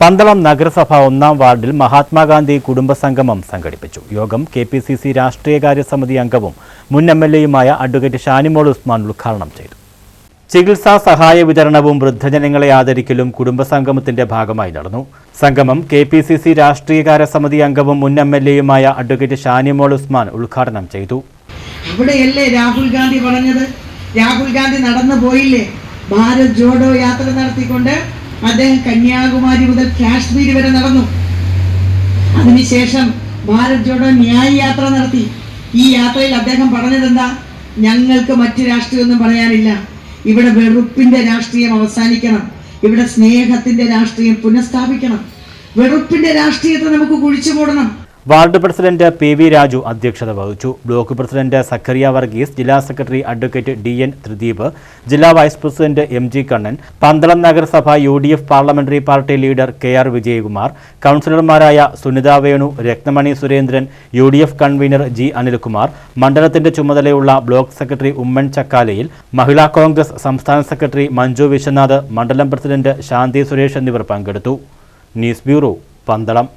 പന്തളം നഗരസഭ ഒന്നാം വാർഡിൽ മഹാത്മാഗാന്ധി കുടുംബസംഗമം സംഘടിപ്പിച്ചു. യോഗം കെ പി സി സി രാഷ്ട്രീയകാര്യ സമിതി അംഗവും മുൻ എം എൽ എയുമായ അഡ്വക്കേറ്റ് ഷാനിമോൾ ഉസ്മാൻ ഉദ്ഘാടനം ചെയ്തു. ചികിത്സാ സഹായ വിതരണവും വൃദ്ധജനങ്ങളെ ആദരിക്കലും കുടുംബസംഗമത്തിന്റെ ഭാഗമായി നടന്നു. സംഗമം കെ പി സി സി രാഷ്ട്രീയകാര്യ സമിതി അംഗവും മുൻ എം എൽ എയുമായ അഡ്വക്കേറ്റ് ഷാനിമോൾ ഉസ്മാൻ ഉദ്ഘാടനം ചെയ്തു. അവിടെയല്ലേ രാഹുൽ ഗാന്ധി പറഞ്ഞത് രാഹുൽ ഗാന്ധി നടന്നു പോയില്ലേ? ഭാരത് ജോഡോ യാത്ര നടത്തിക്കൊണ്ട് അദ്ദേഹം കന്യാകുമാരി മുതൽ കാശ്മീർ വരെ നടന്നു. അതിനുശേഷം ഭാരത് ജോഡോ ന്യായ യാത്ര നടത്തി. ഈ യാത്രയിൽ അദ്ദേഹം പറഞ്ഞതെന്താ? ഞങ്ങൾക്ക് മറ്റു രാഷ്ട്രീയമൊന്നും പറയാനില്ല. ഇവിടെ വെറുപ്പിന്റെ രാഷ്ട്രീയം അവസാനിക്കണം. ഇവിടെ സ്നേഹത്തിന്റെ രാഷ്ട്രീയം പുനഃസ്ഥാപിക്കണം. വെറുപ്പിന്റെ രാഷ്ട്രീയത്തെ നമുക്ക് കുഴിച്ചു മൂടണം. Ward president P V Raju അധ്യക്ഷത വഹിച്ചു. ബ്ലോക്ക് പ്രസിഡന്റ് സക്കറിയ വർഗീസ് ജില്ലാ secretary advocate D N Thrideep ജില്ലാ vice president M G Kannan Pandalam നഗരസഭ U D F parliamentary party leader K R Vijayakumar കൗൺസിലർമാരായ Sunitha Venu Rathnamani Surendran U D F convener G Anilkumar മണ്ഡലത്തിന്റെ ചുമതലയുള്ള block secretary Oommen Chakkalayil Mahila Congress സംസ്ഥാന secretary Manju Vishwanath മണ്ഡലം president ശാന്തി സുരേഷ് എന്നിവർ പങ്കെടുത്തു. News bureau Pandalam.